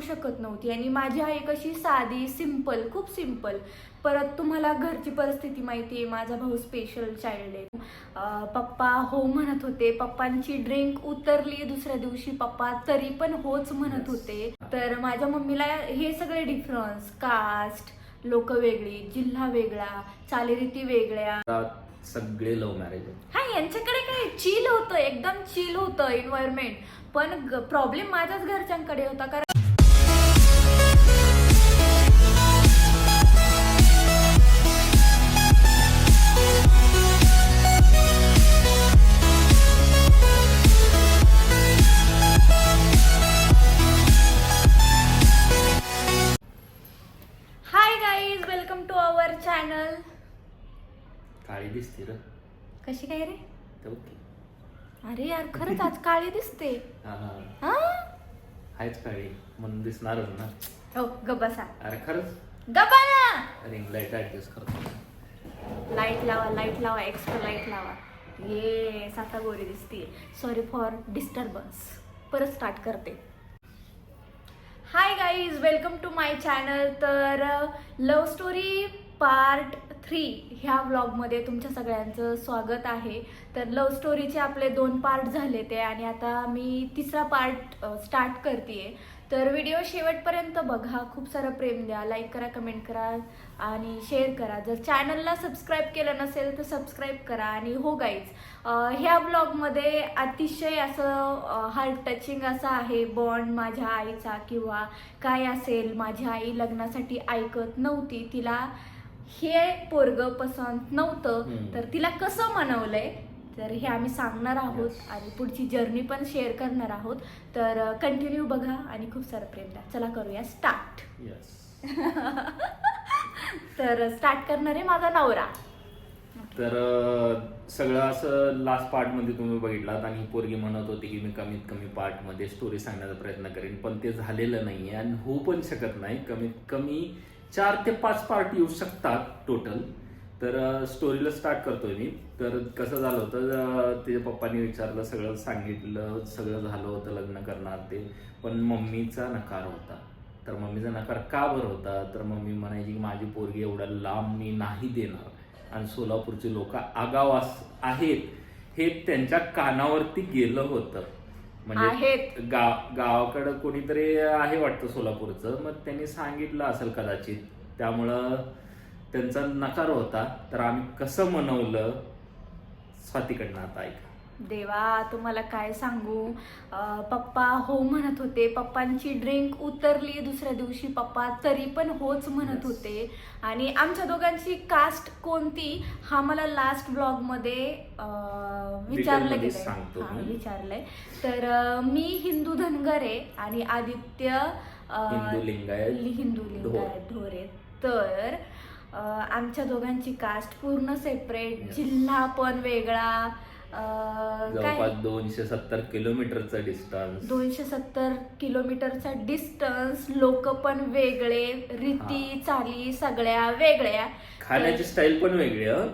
शकत नव्हती. आणि माझी आई कशी साधी सिंपल खूप सिंपल परत तुम्हाला घरची परिस्थिती माहिती आहे माझा भाऊ स्पेशल चाइल्ड आहे. पप्पा हो म्हणत होते पप्पांची ड्रिंक उतरली दुसऱ्या दिवशी पप्पा तरी पण होच म्हणत होते. तर माझ्या मम्मीला हे सगळे डिफरन्स कास्ट लोक वेगळी जिल्हा वेगळा चालीरीती वेगळ्या. सगळे लव्ह मॅरेज हा यांच्याकडे काय चिल होतं एकदम चिल होतं एन्व्हायरमेंट पण प्रॉब्लेम माझ्याच घरच्यांकडे होता कारण guys welcome to our channel काळी दिसते र. कशी काय रे? तर ओके. अरे यार खरंच आज काळी दिसते. हा हा. हा? आहेच काळी. म्हणून दिसणारच ना. हो गबसा अरे खरंच? गबा ना रिंग लाइट ऍडजस्ट करतो लाइट लावा लाइट लावा एक्स्ट्रा लाइट लावा. ये साता गोरी दिसते सॉरी फॉर डिस्टर्बन्स परत स्टार्ट करते. Hi guys welcome to my channel तर लव स्टोरी पार्ट थ्री ह्या व्लॉगमध्ये तुमच्या सगळ्यांचं स्वागत आहे. तर लव स्टोरीचे आपले दोन पार्ट झाले ते आणि आता मी तिसरा पार्ट स्टार्ट करते तर व्हिडिओ शेवटपर्यंत बघा. खूप सारं प्रेम द्या. लाईक करा कमेंट करा आणि शेअर करा. जर चॅनलला सबस्क्राईब केलं नसेल तर सबस्क्राईब करा. आणि हो गाईज ह्या ब्लॉगमध्ये अतिशय असं हार्ट टचिंग असं आहे. बॉन्ड माझ्या आईचा किंवा काय असेल माझी आई लग्नासाठी ऐकत नव्हती. तिला हे पोरग पसंत नव्हतं. तर तिला कसं मनवलंय? तर हे आम्ही सांगणार आहोत. आणि पुढची जर्नी पण शेअर करणार आहोत. तर कंटिन्यू बघा आणि खूप सारं प्रेम द्या. चला करूया स्टार्ट येस तर स्टार्ट करणार आहे माझा नवरा. तर सगळं असं लास्ट पार्टमध्ये तुम्ही बघितलात आणि पोरगी म्हणत होती की मी कमीत कमी पार्टमध्ये स्टोरी सांगण्याचा प्रयत्न करेन पण ते झालेलं नाहीये आणि होऊ पण शकत नाही. कमीत कमी चार ते पाच पार्ट येऊ शकतात टोटल तर स्टोरीला स्टार्ट करतोय मी. तर कसं झालं होतं तिच्या पप्पांनी विचारलं सगळं सांगितलं सगळं झालं होतं लग्न करणार ते पण मम्मीचा नकार होता. तर मम्मीचा नकार का बरं होता? तर मम्मी म्हणायची की माझी पोरगी एवढ्या लांब मी नाही देणार. आणि सोलापूरचे लोक आगाव अस- आहेत. हे त्यांच्या कानावरती गेलं होतं. म्हणजे. गाव गावाकडं कोणीतरी आहे वाटतं सोलापूरचं. मग त्यांनी सांगितलं असेल कदाचित. त्यामुळं त्यांचा नकार होता तर आम्ही कसं मनवलं स्वातीकडनं आता ऐका. देवा तुम्हाला काय सांगू? अं, पप्पा हो म्हणत होते. पप्पांची ड्रिंक उतरली दुसऱ्या दिवशी. पप्पा तरी पण होच म्हणत Yes. होते. आणि आमच्या दोघांची कास्ट कोणती? हा मला लास्ट ब्लॉगमध्ये अं, विचारलं Detail मध्ये गेलंय. सांगतो हा, मी. विचारलंय. तर अं, मी हिंदू धनगर आहे आणि आदित्य अं, हिंदू लिंगायत हिंदू लिंगायत ढोरे. तर आमच्या दोघांची कास्ट पूर्ण सेपरेट. जिल्हा पण वेगळा जवळपास दोनशे सत्तर किलोमीटरचं डिस्टन्स दोनशे सत्तर किलोमीटरचा डिस्टन्स लोक पण वेगळे रीती चाली सगळ्या वेगळ्या. खाण्याची स्टाईल पण वेगळी हं.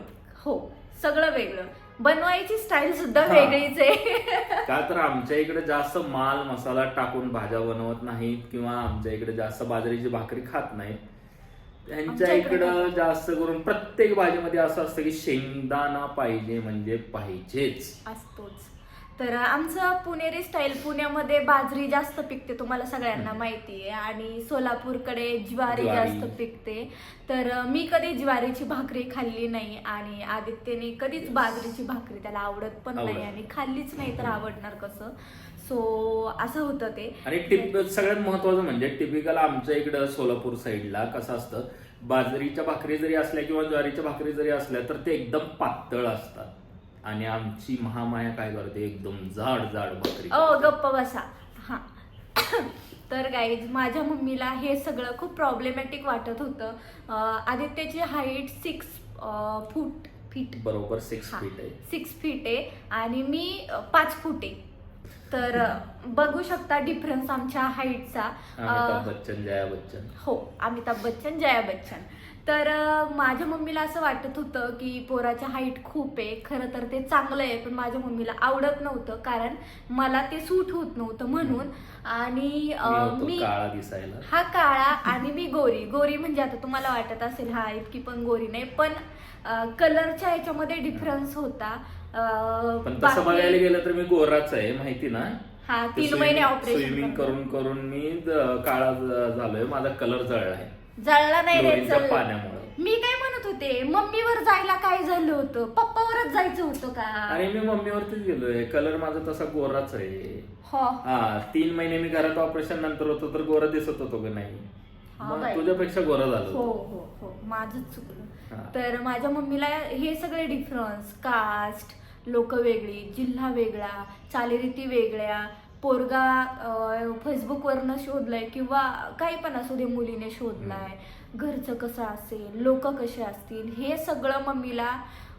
हो सगळं वेगळं. बनवायची स्टाईल सुद्धा. वेगळीच आहे. का तर आमच्या इकडे जास्त माल मसाला टाकून भाज्या बनवत नाहीत किंवा आमच्या इकडे जास्त बाजरीची भाकरी खात नाहीत. त्यांच्या इकडं जास्त करून प्रत्येक भाजीमध्ये असं असतं की शेंगदाणा पाहिजे म्हणजे पाहिजेच. असतोच. तर आमचं पुणेरी स्टाईल पुण्यामध्ये बाजरी जास्त पिकते तुम्हाला सगळ्यांना माहिती आहे. आणि सोलापूरकडे ज्वारी ज्वारी. जास्त पिकते. तर मी कधी ज्वारीची भाकरी खाल्ली नाही आणि आदित्यने कधीच बाजरीची भाकरी त्याला आवडत पण नाही. आणि खाल्लीच नाही तर आवडणार कसं? सो असं होतं ते. आणि टिप सगळ्यात महत्वाचं म्हणजे टिपिकल आमच्या इकडं सोलापूर साईडला कसं असतं बाजरीच्या भाकरी जरी असल्या किंवा ज्वारीच्या भाकरी जरी असल्या तर ते एकदम पातळ असतात. आणि आमची महामाया काय करते? एकदम जाड जाड भाकरी ओ. गप्प बसा. हा. तर गाईज माझ्या मम्मीला हे सगळं खूप प्रॉब्लेमॅटिक वाटत होतं. अं, आदित्यची हाईट सिक्स फूट फीट बरोबर सिक्स हा. फीट आहे. सिक्स फीट आहे. आणि मी अं, पाच फूट आहे. तर अ, बघू शकता डिफरन्स आमच्या हाईटचा अमिताभ बच्चन जया बच्चन. हो अमिताभ बच्चन जया बच्चन. तर माझ्या मम्मीला असं वाटत होतं की पोराच्या हाईट खूप आहे खरं तर ते चांगलं आहे पण माझ्या मम्मीला आवडत नव्हतं कारण मला ते सूट होत नव्हतं म्हणून. आणि मी हा काळा आणि मी गोरी. गोरी म्हणजे आता तुम्हाला वाटत असेल हा इतकी पण गोरी नाही पण कलरच्या ह्याच्यामध्ये डिफरन्स होता. पण तसं बघायला गेलं तर मी गोराच आहे माहिती ना? हा तीन महिने ऑपरेशन स्विमिंग करून करून मी काळा झालोय माझा कलर जळलाय जळला नाही रे क्लोरीनच्या चल. पाण्यामुळे. मी काय म्हणत होते मम्मीवर जायला काय झालं होतं? पप्पावरच जायचं होतं का? आणि मी मम्मीवरतीच गेलोय. कलर माझा तसा गोराच आहे. हो. हा तीन महिने मी घरात ऑपरेशन नंतर होतो तर गोरा दिसत होतो का नाही? हा मग बाई. तुझ्यापेक्षा गोरा झालो हो हो हो. माझंच चुकलं. तर माझ्या मम्मीला हे सगळे डिफरन्स कास्ट लोक वेगळी जिल्हा वेगळा चालीरीती वेगळ्या पोरगा फेसबुकवरनं शोधलाय किंवा काही पण असू दे मुलीने शोधलाय घरचं कसं असेल लोक कसे असतील हे सगळं मम्मीला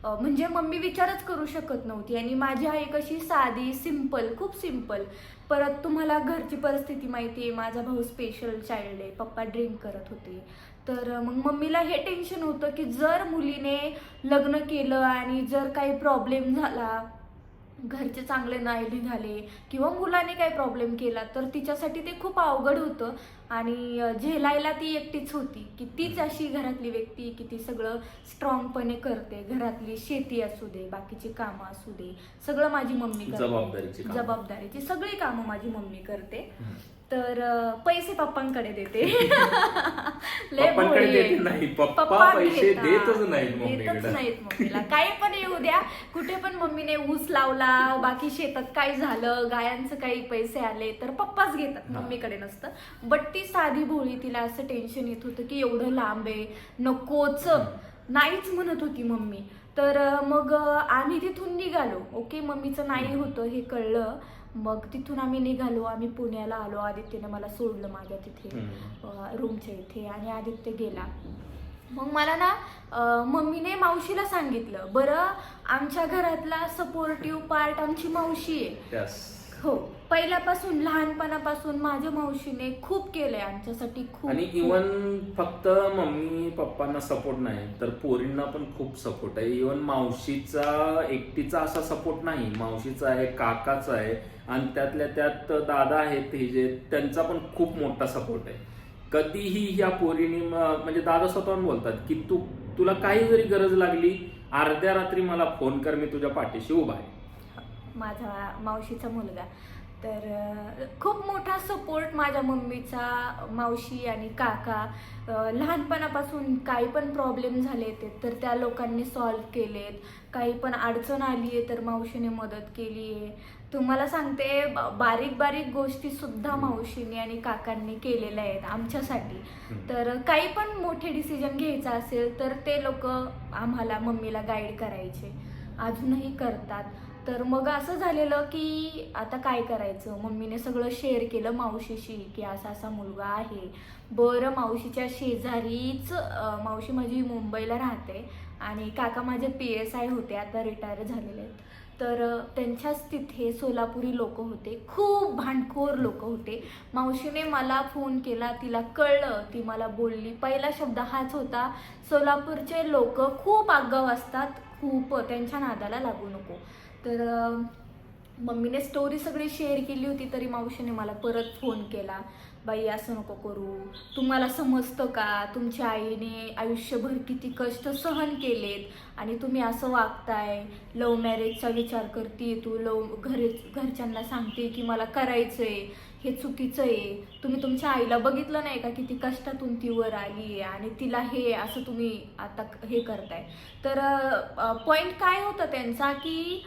म्हणजे मम्मी विचारच करू शकत नव्हती. आणि माझी आई कशी साधी सिंपल खूप सिंपल परत तुम्हाला घरची परिस्थिती माहिती आहे माझा भाऊ स्पेशल चाइल्ड आहे पप्पा ड्रिंक करत होते. तर मग मम्मीला हे टेन्शन होतं की जर मुलीने लग्न केलं आणि जर काही प्रॉब्लेम झाला घरचे चांगले नाही निघाले किंवा मुलाने काही प्रॉब्लेम केला तर तिच्यासाठी ते खूप अवघड होतं. आणि झेलायला ती एकटीच होती की तीच अशी घरातली व्यक्ती की ती सगळं स्ट्रॉंगपणे करते. घरातली शेती असू दे बाकीची कामं असू दे सगळं माझी मम्मी करते. जबाबदारीची सगळी कामं माझी मम्मी करते. तर पैसे पप्पांकडे देते. नाही. पप्पा पैसे. देतच नाहीत मम्मीला. काही पण येऊ द्या. कुठे पण मम्मीने ऊस लावला बाकी शेतात काय झालं गायांचं काही पैसे आले तर पप्पाच घेतात. मम्मीकडे नसतं. बट ती साधी भोळी तिला असं टेन्शन येत होतं की एवढं लांब आहे नकोच. नाहीच म्हणत होती मम्मी. तर मग आम्ही तिथून निघालो. ओके मम्मीचं नाही होतं हे कळलं. मग तिथून आम्ही निघालो. आम्ही पुण्याला आलो. आदित्यने मला सोडलं माझ्या तिथे रूमच्या इथे आणि आदित्य गेला. मग मला ना मम्मीने मावशीला सांगितलं बरं आमच्या घरातला सपोर्टिव्ह पार्ट आमची मावशी आहे. Yes. हो पहिल्यापासून लहानपणापासून माझ्या मावशीने खूप केलंय आमच्यासाठी खूप. आणि इवन फक्त मम्मी पप्पांना सपोर्ट नाही तर पोरींना पण खूप सपोर्ट आहे. इवन मावशीचा एकटीचा असा सपोर्ट नाही. मावशीचा आहे काकाचा आहे आणि त्यातल्या त्यात दादा आहेत हे जे त्यांचा पण खूप मोठा सपोर्ट आहे. कधीही या पोरीने म्हणजे दादा स्वतःहून बोलतात की तू तुला काही जरी गरज लागली अर्ध्या रात्री मला फोन कर मी तुझ्या पाठीशी उभा आहे. माझा मावशीचा मुलगा. तर खूप मोठा सपोर्ट माझ्या मम्मीचा मावशी आणि काका. लहानपणापासून काही पण प्रॉब्लेम झाले ते तर त्या लोकांनी सॉल्व केलेत. काही पण अडचण आली आहे तर मावशीने मदत केली आहे. तुम्हाला सांगते बारीक बारीक गोष्टी सुद्धा मावशीने आणि काकांनी केलेल्या आहेत आमच्यासाठी. तर काही पण मोठे डिसिजन घ्यायचं असेल तर ते लोक आम्हाला मम्मीला गाईड करायचे. अजूनही करतात. तर मग असं झालेलं की आता काय करायचं? मम्मीने सगळं शेअर केलं मावशीशी की असा असा मुलगा आहे. बरं मावशीच्या शेजारीच मावशी माझी मुंबईला राहते आणि काका माझे पी एस आय होते आता रिटायर झालेले आहेत. तर त्यांच्याच तिथे सोलापुरी लोक होते. खूप भांडखोर लोक होते. मावशीने मला फोन केला तिला कळलं ती मला बोलली. पहिला शब्द हाच होता सोलापूरचे लोक खूप आगाव असतात खूप त्यांच्या नादाला लागू नको. तर मम्मीने स्टोरी सगळी शेअर केली होती तरी मावशीने मला परत फोन केला. बाई असं नको करू. तुम्हाला समजतं का? तुमच्या आईने आयुष्यभर किती कष्ट सहन केलेत आणि तुम्ही असं वागताय. लव्ह मॅरेजचा विचार करते तू. लव घर घरच्यांना सांगते की मला करायचं आहे हे चुकीचं आहे. तुम्ही तुमच्या आईला बघितलं नाही का किती कष्टातून ती वर आली आहे आणि तिला हे असं तुम्ही आता हे करताय. तर पॉइंट काय होतं त्यांचा की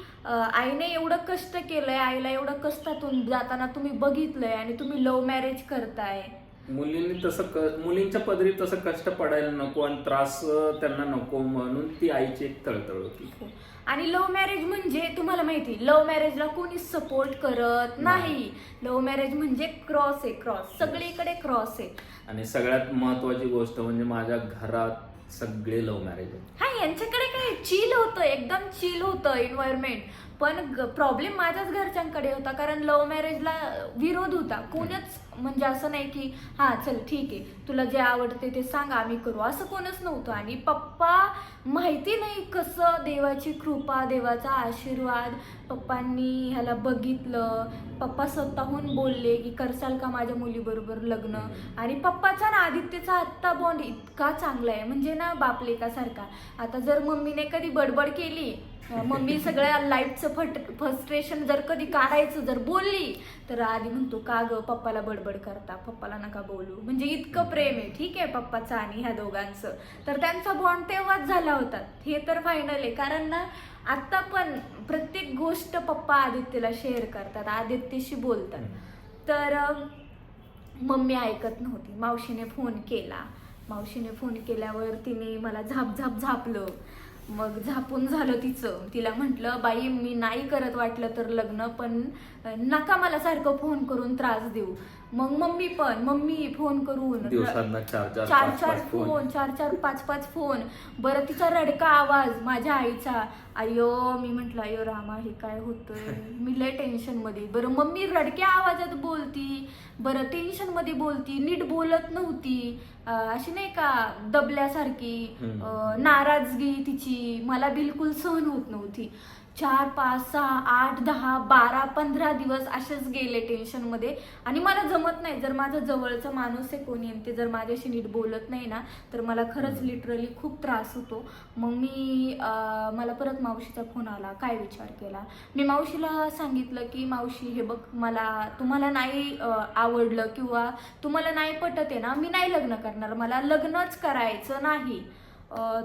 आईने एवढं कष्ट केलंय आईला एवढं कष्टातून जाताना तुम्ही बघितलंय आणि तुम्ही लव्ह मॅरेज करताय. मुलींनी तसं क- मुलींच्या पदरी तसं कष्ट पडायला नको आणि त्रास त्यांना नको म्हणून ती आईची एक तळतळ होती. हो. आणि लव्ह मॅरेज म्हणजे तुम्हाला माहिती लव्ह मॅरेजला कोणी सपोर्ट करत नाही. लव्ह मॅरेज म्हणजे क्रॉस आहे क्रॉस सगळीकडे क्रॉस आहे. आणि सगळ्यात महत्वाची गोष्ट म्हणजे माझ्या घरात सगळे लव्ह मॅरेज आहेत. हा यांच्याकडे काय चिल होतं एकदम चिल होतं एन्व्हायरमेंट पण प्रॉब्लेम माझ्याच घरच्यांकडे होता कारण लव्ह मॅरेजला विरोध होता. कोणच म्हणजे असं नाही की हां चल ठीक आहे तुला जे आवडते ते सांग आम्ही करू. असं कोणच नव्हतं. आणि पप्पा माहिती नाही कसं देवाची कृपा देवाचा आशीर्वाद पप्पांनी ह्याला बघितलं. पप्पा स्वतःहून बोलले की करसाल का माझ्या मुलीबरोबर लग्न? आणि पप्पाचा ना आदित्यचा आत्ता बॉन्ड इतका चांगला आहे. म्हणजे ना बापलेकासारखा. आता जर मम्मीने कधी बडबड केली मम्मी सगळ्या लाईफचं फट फ्रस्ट्रेशन जर कधी काढायचं जर बोलली तर आधी म्हणतो का ग पप्पाला बडबड करता? पप्पाला नका बोलू. म्हणजे इतकं प्रेम आहे ठीक आहे पप्पाचं आणि ह्या दोघांचं. तर त्यांचा बॉन्ड तेव्हाच झाला होता. हे तर फायनल आहे. कारण ना आता पण प्रत्येक गोष्ट पप्पा आदित्यला शेअर करतात आदित्यशी बोलतात. तर मम्मी ऐकत नव्हती. मावशीने फोन केला. मावशीने फोन केल्यावर तिने मला झाप झाप झापलं. मग झापून झालं तिचं. तिला म्हटलं बाई मी नाही करत वाटलं तर लग्न पण नका मला सारखं फोन करून त्रास देऊ. मग मम्मी पण मम्मी फोन करून. दिवसांना चार चार चार पाच चार पाच फोन. फोन चार चार पाच पाच फोन. बरं तिचा रडका आवाज माझ्या आईचा. अयो मी म्हंटल अयो रामा हे काय होतंय? मी लय टेन्शनमध्ये. बरं मम्मी रडक्या आवाजात बोलती. बरं टेन्शनमध्ये बोलती. नीट बोलत नव्हती. अं, अशी नाही का दबल्यासारखी. हम्म. अं, नाराजगी तिची. मला बिलकुल सहन होत नव्हती. चार पाच सहा आठ दहा बारा पंधरा दिवस असेच गेले टेन्शनमध्ये आणि मला जमत नाही. जर माझा जवळचा माणूस आहे कोणी आणि ते जर माझ्याशी नीट बोलत नाही ना तर मला खरंच लिटरली खूप त्रास होतो. मग मी मला परत मावशीचा फोन आला. काय विचार केला? मी मावशीला सांगितलं की मावशी हे बघ मला तुम्हाला नाही आवडलं किंवा तुम्हाला नाही पटत आहे ना मी नाही लग्न करणार. मला लग्नच करायचं नाही.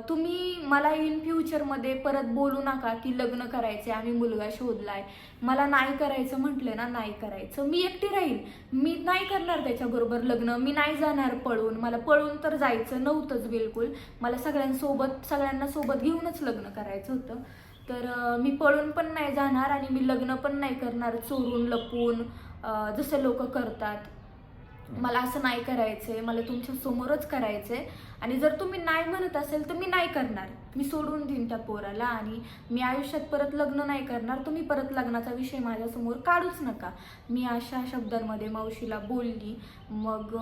तुम्ही मला इन फ्युचरमध्ये परत बोलू नका की लग्न करायचे आम्ही मुलगा शोधलाय. मला नाही करायचं म्हटलं ना नाही करायचं. मी एकटी राहील मी नाही करणार त्याच्याबरोबर लग्न. मी नाही जाणार पळून. मला पळून तर जायचं नव्हतंच बिलकुल. मला सगळ्यांसोबत सगळ्यांना सोबत घेऊनच लग्न करायचं होतं. तर मी पळून पण नाही जाणार आणि मी लग्न पण नाही करणार. चोरून लपून जसं लोक करतात. मला असं नाही करायचंय मला तुमच्या समोरच करायचंय. आणि जर तुम्ही नाही म्हणत असेल तर मी नाही करणार. मी सोडून देईन त्या पोराला आणि मी आयुष्यात परत लग्न नाही करणार. तुम्ही परत लग्नाचा विषय माझ्यासमोर काढूच नका. मी अशा शब्दांमध्ये मावशीला बोलली. मग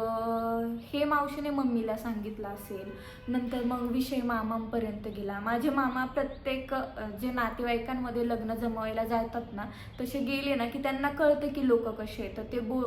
हे मावशीने मम्मीला सांगितलं असेल. नंतर मग विषय मामांपर्यंत गेला. माझे मामा प्रत्येक जे नातेवाईकांमध्ये लग्न जमवायला जातात ना तसे गेले ना की त्यांना कळतं की लोक कसे आहेत. तर ते बो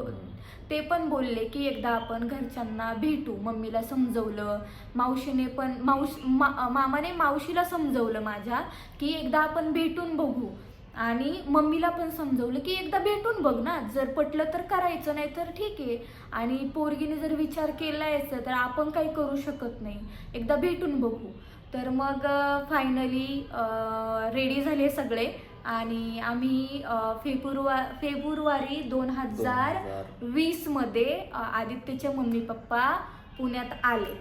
ते पण बोलले की एकदा आपण घरच्यांना भेटू. मम्मीला समजवलं. मावशीने पण मावश मा मामाने मावशीला समजवलं माझ्या की एकदा आपण भेटून बघू. आणि मम्मीला पण समजवलं की एकदा भेटून बघ ना. जर पटलं तर करायचं नाही तर ठीक आहे. आणि पोरगीने जर विचार केला केलायच तर आपण काही करू शकत नाही. एकदा भेटून बघू. तर मग फायनली रेडी झाले सगळे. आणि आम्ही फेब्रुवा फेब्रुवारी दोन हजार वीसमध्ये आदित्यचे मम्मी पप्पा पुण्यात आले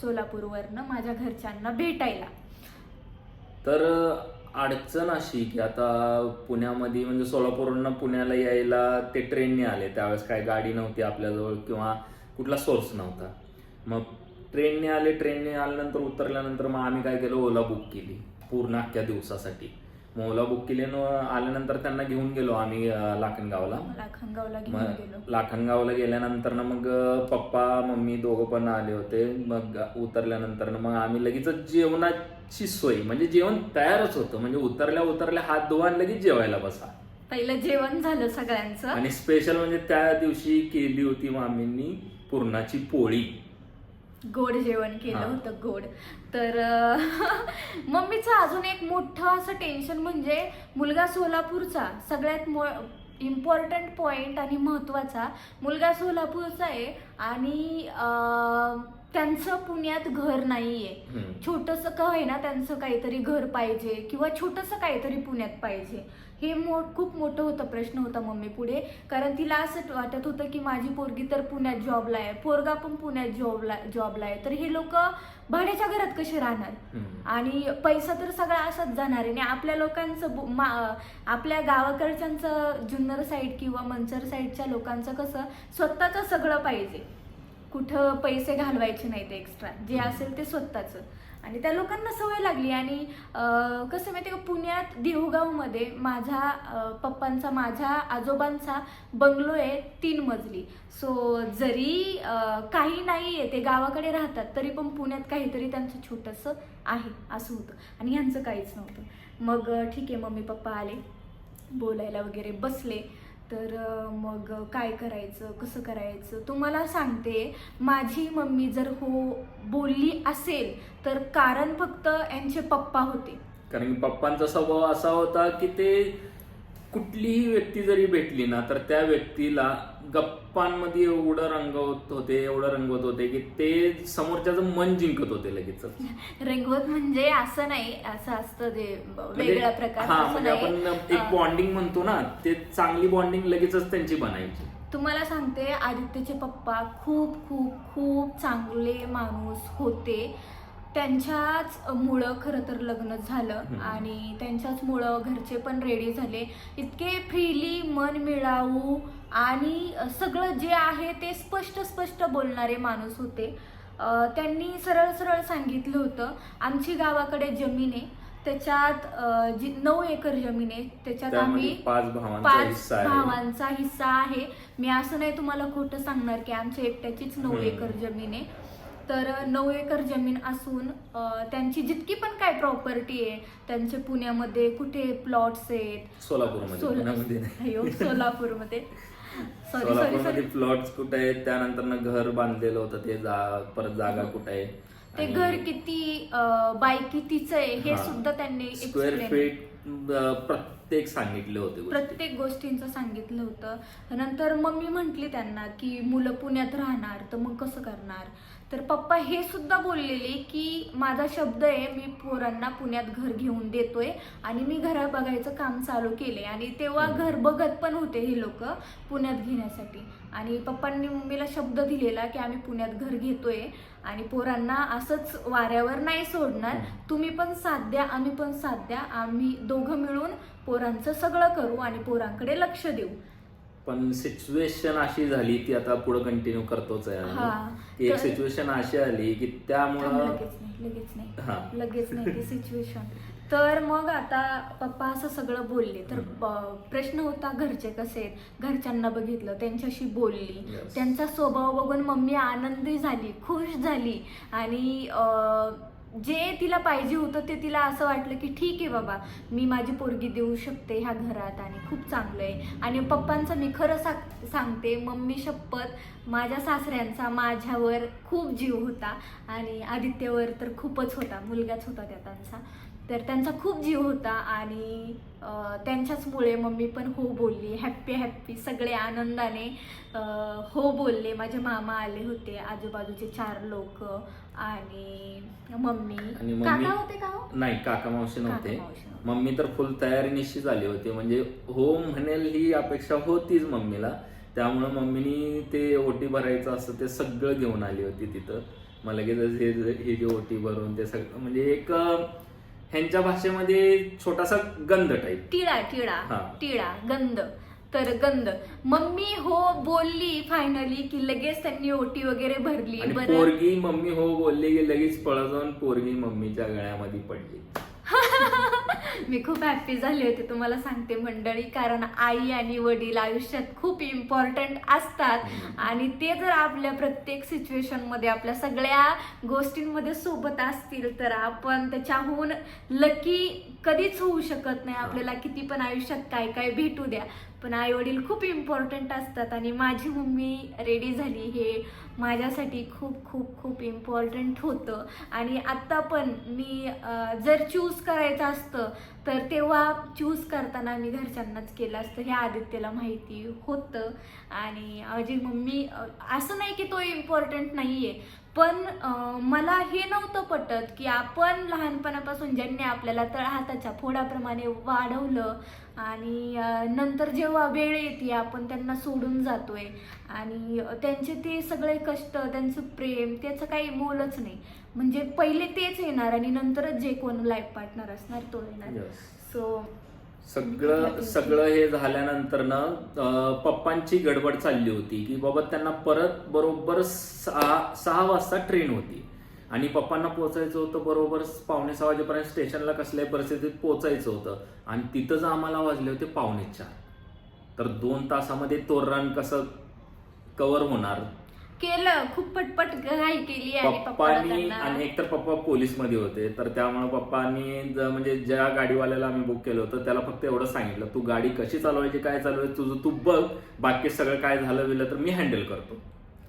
सोलापूरवरनं माझ्या घरच्यांना भेटायला. तर अडचण अशी की आता पुण्यामध्ये म्हणजे सोलापूरवरनं पुण्याला यायला ते ट्रेनने आले. त्यावेळेस काय गाडी नव्हती आपल्याजवळ किंवा कुठला सोर्स नव्हता. मग ट्रेनने आले ट्रेनने आल्यानंतर उतरल्यानंतर मग आम्ही काय केलं ओला बुक केली. पूर्ण अख्ख्या दिवसासाठी. मग ओला बुक केली आणि आल्यानंतर त्यांना घेऊन गेलो आम्ही लाखनगावला. घेऊन गेलो. मग लाखनगावला गेल्यानंतर ना मग पप्पा मम्मी दोघं पण आले होते. मग उतरल्यानंतर मग आम्ही लगेच जेवणाची सोय म्हणजे जेवण तयारच होतं. म्हणजे उतरल्या उतरल्या हात धुवा आणि लगेच जेवायला बसा. पहिलं जेवण झालं सगळ्यांचं. आणि स्पेशल म्हणजे त्या दिवशी केली होती मामींनी पुरणाची पोळी. गोड जेवण केलं हा. होतं गोड तर अं, मम्मीचं अजून एक मोठं असं टेन्शन म्हणजे मुलगा सोलापूरचा सगळ्यात मो इम्पॉर्टंट पॉइंट आणि महत्त्वाचा मुलगा सोलापूरचा आहे आणि अं, त्यांचं पुण्यात घर नाहीये हम्म. छोटंसं का होईना त्यांचं काहीतरी घर पाहिजे किंवा छोटंसं काहीतरी पुण्यात पाहिजे हे मो खूप मोठं होतं प्रश्न होता मम्मी पुढे. कारण तिला असं वाटत होतं की माझी पोरगी तर पुण्यात जॉबला आहे. पोरगा पण पुण्यात जॉबला जॉबला आहे. तर हे लोक भाड्याच्या घरात कसे राहणार. आणि पैसा तर सगळा असाच जाणार आहे. आणि आपल्या लोकांचं आपल्या गावाकडच्यांचं जुन्नर साईड किंवा मंचर साईडच्या लोकांचं कसं स्वतःचं सगळं पाहिजे. कुठं पैसे घालवायचे नाहीत एक्स्ट्रा जे असेल ते स्वतःचं. आणि त्या लोकांना सवय लागली. आणि कसं माहिती का पुण्यात देहूगावमध्ये माझ्या पप्पांचा माझ्या आजोबांचा बंगलो आहे तीन मजली. सो जरी काही नाही आहे ते गावाकडे राहतात तरी पण पुण्यात काहीतरी त्यांचं छोटंसं आहे असं होतं. आणि ह्यांचं काहीच नव्हतं. मग ठीक आहे मम्मी पप्पा आले बोलायला वगैरे बसले. तर मग काय करायचं कसं करायचं तुम्हाला सांगते. माझी मम्मी जर हो बोलली असेल तर कारण फक्त यांचे पप्पा होते. कारण की पप्पांचा स्वभाव असा होता की ते कुठलीही व्यक्ती जरी भेटली ना तर त्या व्यक्तीला गप्पांमध्ये एवढं रंगवत होते एवढं रंगवत होते की ते समोरच्याचं मन जिंकत होते लगेच रंगवत म्हणजे असं नाही असं असतं ते प्रकार म्हणजे हा असं म्हणजे. आपण एक बॉन्डिंग म्हणतो ना ते चांगली बॉन्डिंग लगेचच त्यांची बनायची तुम्हाला सांगते आदित्यचे पप्पा खूप खूप खूप चांगले माणूस होते त्यांच्याच मुळं खरं तर लग्न झालं. आणि त्यांच्याच मुळं घरचे पण रेडी झाले इतके फ्रीली मन मिळावू आणि सगळं जे आहे ते स्पष्ट स्पष्ट बोलणारे माणूस होते. त्यांनी सरळ सरळ सांगितलं होतं आमची गावाकडे जमीन आहे. त्याच्यात जी नऊ एकर जमीन आहे. त्याच्यात आम्ही पाच भावांचा हिस्सा आहे. मी असं नाही तुम्हाला खोटं सांगणार की आमच्या एकट्याचीच नऊ. एकर जमीन आहे. तर नऊ एकर जमीन असून त्यांची जितकी पण काय प्रॉपर्टी आहे त्यांचे पुण्यामध्ये कुठे प्लॉट्स आहेत? सोलापूरमध्ये सोलापूरमध्ये. सॉरी सॉरी सोलापूरमध्ये सॉरी प्लॉट्स कुठे आहेत? त्यानंतर ना घर बांधलेलं होतं ते जा परत जागा कुठे आहे? ते आणि घर किती अं, बाय कितीच आहे हे हा. सुद्धा त्यांनी स्क्वेअर explain- फीट प्रत्येक सांगितले होते गोष्टी. प्रत्येक गोष्टींचं सांगितलं होतं. नंतर मम्मी म्हंटली त्यांना की मुलं पुण्यात राहणार तर मग कसं करणार? तर पप्पा हे सुद्धा बोललेले की माझा शब्द आहे मी पोरांना पुण्यात घर घेऊन देतोय आणि मी घर बघायचं काम चालू केले आणि तेव्हा घर बघत पण होते हे लोक पुण्यात घेण्यासाठी. आणि पप्पांनी मम्मीला शब्द दिलेला की आम्ही पुण्यात घर घेतोय आणि पोरांना असंच वाऱ्यावर नाही सोडणार. तुम्ही पण साथ द्या आम्ही पण साथ द्या. आम्ही दोघं मिळून पोरांचं सगळं करू आणि पोरांकडे लक्ष देऊ. पण सिच्युएशन अशी झाली ती आता पुढे कंटिन्यू करतोच आहे हा. आम्ही. एक तर- सिच्युएशन अशी आली की त्यामुळं लगेच नाही लगेच हा. नाही लगेच नाही ती सिच्युएशन तर मग आता पप्पा असं सगळं बोलले तर हम्म. ब- प्रश्न होता घरचे कसे आहेत घरच्यांना बघितलं त्यांच्याशी बोलली Yes. त्यांचा स्वभाव बघून मम्मी आनंदी झाली खुश झाली आणि अं, जे तिला पाहिजे होतं ते तिला असं वाटलं की ठीक आहे बाबा मी माझी पोरगी देऊ शकते ह्या घरात आणि खूप चांगलं आहे. आणि पप्पांचं मी खरं सा- सांगते मम्मी शपथ माझ्या सासऱ्यांचा माझ्यावर खूप जीव होता आणि आदित्यवर तर खूपच होता मुलगाच होता त्या त्यांचा. तर त्यांचा खूप जीव होता आणि त्यांच्याचमुळे मम्मी पण हो बोलली. हॅप्पी हॅप्पी सगळे आनंदाने हो बोलले. माझे मामा आले होते आजूबाजूचे चार लोक आणि मम्मी. काका होते का हो? नाही काका मावशी नव्हते. मम्मी तर फुल तयारी निश्चित झाली होती. म्हणजे हो म्हणेल ही अपेक्षा होतीच मम्मीला. त्यामुळं मम्मीनी ते ओटी भरायचं असतं ते सगळं घेऊन आली होती तिथं. मग लगेच हे जे ओटी भरून ते सगळं म्हणजे एक ह्यांच्या भाषेमध्ये छोटासा गंध टाईप टिळा टिळा हा. टिळा गंध. तर गंध. मम्मी हो बोलली फायनली की लगेच त्यांनी ओटी वगैरे भरली. आणि बरं. पोरगी मम्मी हो बोलली की लगेच पळत जाऊन पोरगी मम्मीच्या गळ्यामध्ये पडली. मी खूप हॅप्पी झाले होते. तुम्हाला सांगते मंडळी कारण आई आणि वडील आयुष्यात खूप इम्पॉर्टंट असतात. आणि ते जर आपल्या प्रत्येक सिच्युएशनमध्ये आपल्या सगळ्या गोष्टींमध्ये सोबत असतील तर आपण त्याच्याहून लकी कधीच होऊ शकत नाही. आपल्याला किती पण आयुष्यात काय काय भेटू द्या. पण आई वडील खूप इम्पॉर्टंट असतात आणि माझी मम्मी रेडी झाली हे माझ्यासाठी खूप खूप खूप इम्पॉर्टंट होतं. आणि आत्ता पण मी जर चूज करायचं असतं तर तेव्हा चूज करताना मी घरच्यांनाच केलं असतं. हे आदित्यला माहिती होतं. आणि माझी मम्मी असं नाही की तो इम्पॉर्टंट नाही आहे पण मला हे नव्हतं पटत की आपण लहानपणापासून ज्यांनी आपल्याला तळहाताच्या फोडाप्रमाणे वाढवलं आणि नंतर जेव्हा वेळ येते आपण त्यांना सोडून जातोय. आणि त्यांचे ते सगळे कष्ट त्यांचं प्रेम त्याचं काही मोलच नाही. म्हणजे पहिले तेच येणार आणि नंतरच जे कोण लाईफ पार्टनर असणार तो येणार. सो सगळं सगळं हे झाल्यानंतर ना पप्पांची गडबड चालली होती की बाबा त्यांना परत बरोबर सहा सहा वाजता ट्रेन होती. आणि पप्पांना पोहोचायचं होतं बरोबर पावणे सहा वाजेपर्यंत स्टेशनला कसल्याही परिस्थितीत पोहोचायचं होतं. आणि तिथंच आम्हाला वाजले होते पावणे चार. तर दोन तासामध्ये तो रन कसं कव्हर होणार? केलं. खूप पटपट घाई केली पप्पांनी आणि एकतर पप्पा पोलीसमध्ये होते तर त्यामुळे पप्पांनी म्हणजे ज्या गाडीवाल्याला आम्ही बुक केलं होतं त्याला फक्त एवढं सांगितलं तू गाडी कशी चालवायची काय चालवायची तुझं तू बघ बाकी सगळं काय झालं बिलं तर मी हँडल करतो.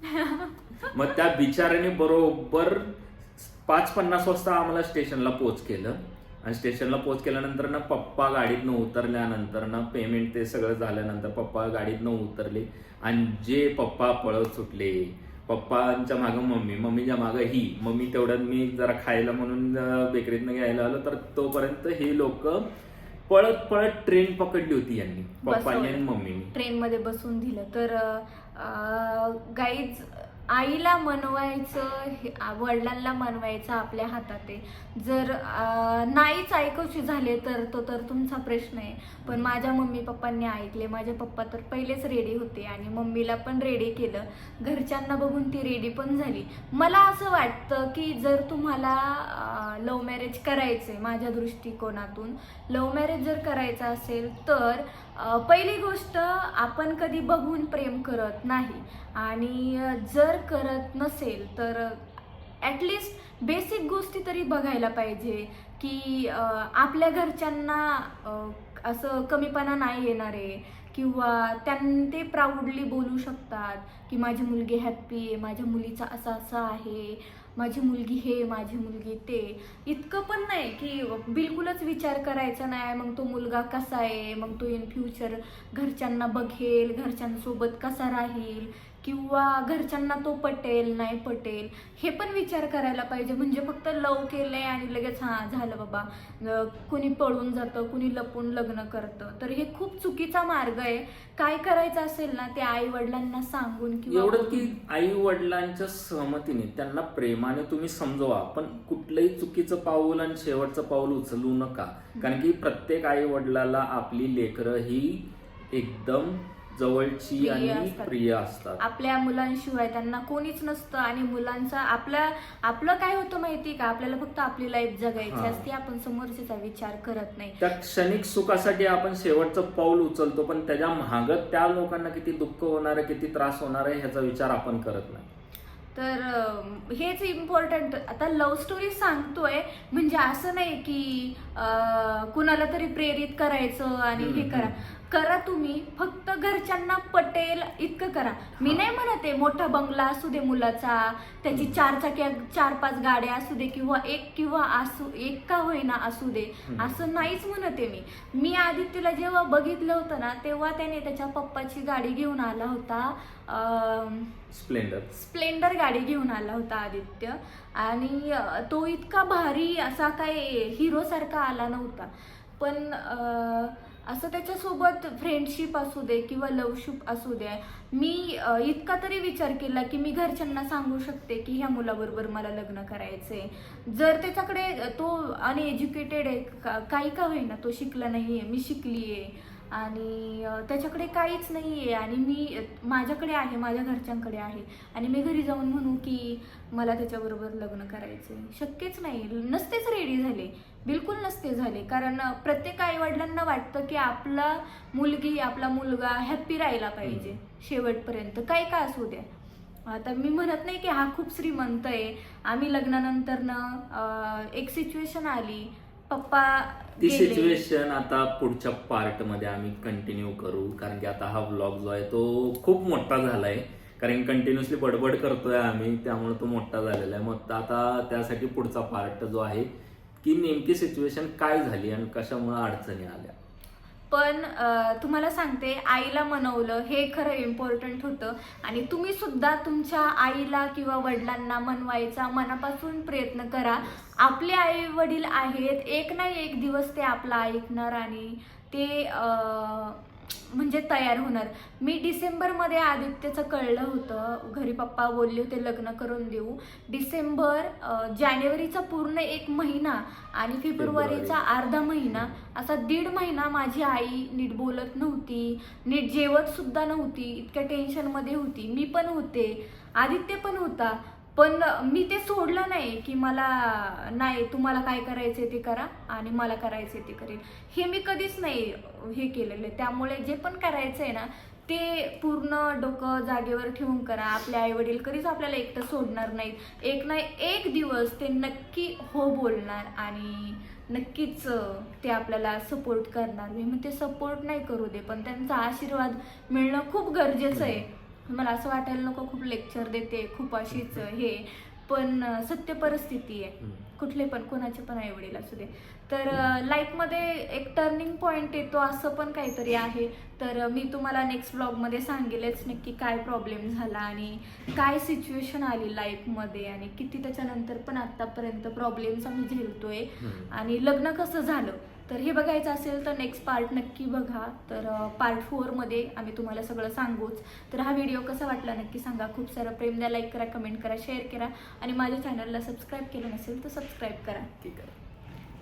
मग त्या बिचाऱ्याने बरोबर पाच पन्नास वाजता आम्हाला स्टेशनला पोच केलं. आणि स्टेशनला पोच केल्यानंतर ना पप्पा गाडीतनं उतरल्यानंतर ना पेमेंट ते सगळं झाल्यानंतर पप्पा गाडीतनं उतरले. आणि जे पप्पा पळत सुटले पप्पांच्या मागं मम्मी मम्मीच्या मागं ही. मम्मी तेवढ्यात मी जरा खायला म्हणून बेकरीतनं घ्यायला आलो. तर तोपर्यंत हे लोक पळत पळत ट्रेन पकडली होती यांनी. पप्पांनी आणि मम्मीनी. ट्रेन मध्ये बसून दिलं. तर गाईज आईला मनवायचं हे- वडिलांना मनवायचं आपल्या हातात. आहे जर नाहीच ऐकवशी झाले तर तो तर तुमचा प्रश्न आहे. पण माझ्या मम्मी पप्पांनी ऐकले. माझे पप्पा तर पहिलेच रेडी होते आणि मम्मीला पण रेडी केलं. घरच्यांना बघून ती रेडी पण झाली. मला असं वाटतं की जर तुम्हाला लव्ह मॅरेज करायचं आहे माझ्या दृष्टिकोनातून लव्ह मॅरेज जर करायचं असेल तर पहिली गोष्ट आपण कधी बघून प्रेम करत नाही. आणि जर करत नसेल तर ॲटलिस्ट बेसिक गोष्टी तरी बघायला पाहिजे की आपल्या घरच्यांना असं कमीपणा नाही येणार आहे किंवा त्यां ते प्राऊडली बोलू शकतात की माझी मुलगी हॅप्पी आहे माझ्या मुलीचा असं असं आहे. माझी मुलगी हे माझी मुलगी ते. इतकं पण नाही की बिलकुलच विचार करायचा नाही मग तो मुलगा कसा आहे मग तो इन फ्युचर घरच्यांना बघेल घरच्यांसोबत कसा राहील. किंवा घरच्यांना तो पटेल नाही पटेल हे पण विचार करायला पाहिजे. म्हणजे फक्त लव केलंय आणि लगेच हां झालं बाबा. कुणी पळून जातं कुणी लपून लग्न करतं. तर हे खूप चुकीचा मार्ग आहे. काय करायचं असेल ना ते आई वडिलांना सांगून एवढं की आई वडिलांच्या सहमतीने त्यांना प्रेमाने तुम्ही समजवा पण कुठलंही चुकीचं पाऊल आणि शेवटचं पाऊल उचलू नका. कारण की प्रत्येक आई वडिलाला आपली लेकरं ही एकदम जवळची प्रिय आणि असतात. प्रिय असतात. आपल्या मुलांशिवाय त्यांना कोणीच नसतं आणि मुलांचा आपल्या आपलं काय होतं माहिती का? आपल्याला फक्त आपली लाईफ जगायची हा. असते आपण समोरच्याचा विचार करत नाही. त्या क्षणिक सुखासाठी आपण शेवटचं पाऊल उचलतो पण त्याच्या महागत त्या लोकांना किती दुःख होणार आहे किती त्रास होणार आहे ह्याचा विचार आपण करत नाही. तर अं, हेच इम्पॉर्टंट आता लव्ह स्टोरी सांगतोय म्हणजे असं नाही की अं, कुणाला तरी प्रेरित करायचं आणि हे हम्म, करा. करा तुम्ही फक्त घरच्यांना पटेल इतकं करा मी. नाही म्हणत आहे मोठा बंगला असू दे मुलाचा त्याची. चार चाक्या चार पाच गाड्या असू दे किंवा एक किंवा असू एक का होईना असू दे. असं नाहीच म्हणते मी मी आदित्यला जेव्हा बघितलं होतं ना तेव्हा त्याने त्याच्या पप्पाची गाडी घेऊन आला होता स्प्लेंडर स्प्लेंडर गाडी घेऊन आला होता आदित्य आणि तो इतका भारी असा काय हिरो सारखा आला नव्हता पण असं त्याच्यासोबत फ्रेंडशिप असू दे किंवा लवशिप असू दे मी इतका तरी विचार केला की मी घरच्यांना सांगू शकते की ह्या मुलाबरोबर मला लग्न करायचंय. जर त्याच्याकडे तो अनएज्युकेटेड आहे का- काही का होईना तो शिकला नाही आहे मी शिकली आहे आणि त्याच्याकडे काहीच नाही आहे आणि मी माझ्याकडे आहे माझ्या घरच्यांकडे आहे. आणि मी घरी जाऊन म्हणू की मला त्याच्याबरोबर लग्न करायचं आहे शक्यच नाही. नसतेच रेडी झाले. बिलकुल नसते झाले. कारण प्रत्येक आईवडिलांना वाटतं की आपला मुलगी आपला मुलगा हॅप्पी राहायला पाहिजे शेवटपर्यंत. काय का असू द्या. आता मी म्हणत नाही की हा खूप श्रीमंत आहे. आम्ही लग्नानंतरनं एक सिच्युएशन आली. पप्पा ती गेले. सिच्युएशन आता पुढच्या पार्टमध्ये आम्ही कंटिन्यू करू. कारण की आता हा व्लॉग जो आहे तो खूप मोठा झालाय. कारण कंटिन्युअसली बडबड करतोय आम्ही त्यामुळे तो मोठा झालेला आहे. मग आता त्यासाठी पुढचा पार्ट जो आहे की नेमकी सिच्युएशन काय झाली आणि कशामुळे अडचणी आल्या. पण तुम्हाला सांगते आईला मनवलं हे खरं इम्पॉर्टंट होतं. आणि तुम्ही सुद्धा तुमच्या आईला किंवा वडिलांना मनवायचा मनापासून प्रयत्न करा. आपले आई वडील आहेत एक ना एक दिवस ते आपलं ऐकणार आणि ते म्हणजे तयार होणार. मी डिसेंबरमध्ये आदित्यचं कळलं होतं. घरी पप्पा बोलले होते लग्न करून देऊ. डिसेंबर जानेवारीचा पूर्ण एक महिना आणि फेब्रुवारीचा अर्धा महिना. असा दीड महिना माझी आई नीट बोलत नव्हती. नीट जेवत सुद्धा नव्हती. इतक्या टेन्शनमध्ये होती. मी पण होते. आदित्य पण होता. पण मी ते सोडलं नाही की मला नाही तुम्हाला काय करायचंय ते करा आणि मला करायचंय ते करेल हे मी कधीच नाही हे केलेलं. आहे त्यामुळे जे पण करायचंय ना ते पूर्ण डोकं जागेवर ठेवून करा. आपले आई वडील कधीच आपल्याला एकटं सोडणार नाहीत. एक नाही एक दिवस ते नक्की हो बोलणार आणि नक्कीच ते आपल्याला सपोर्ट करणार. मी मग ते सपोर्ट नाही करू दे. पण त्यांचा आशीर्वाद मिळणं खूप गरजेचं आहे. मला असं वाटायला नको खूप लेक्चर देते खूप अशीच हे पण सत्य परिस्थिती आहे. कुठले पण कोणाचे पण आई वडील असू दे. तर लाईफमध्ये एक टर्निंग पॉईंट येतो असं पण काहीतरी आहे. तर मी तुम्हाला नेक्स्ट ब्लॉगमध्ये सांगेलच नक्की काय प्रॉब्लेम झाला आणि काय सिच्युएशन आली लाईफमध्ये आणि किती त्याच्यानंतर पण आतापर्यंत प्रॉब्लेम्स आम्ही झेलतोय. आणि लग्न कसं झालं? तर हे बघायचं असेल तर नेक्स्ट पार्ट नक्की बघा. तर पार्ट फोरमध्ये आम्ही तुम्हाला सगळं सांगूच. तर हा व्हिडिओ कसा वाटला नक्की सांगा. खूप सारं प्रेम द्या लाईक करा कमेंट करा शेअर करा आणि माझ्या चॅनलला सबस्क्राईब केलं नसेल तर सबस्क्राईब करा. ठीक आहे.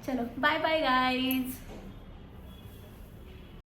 चलो बाय बाय गाईज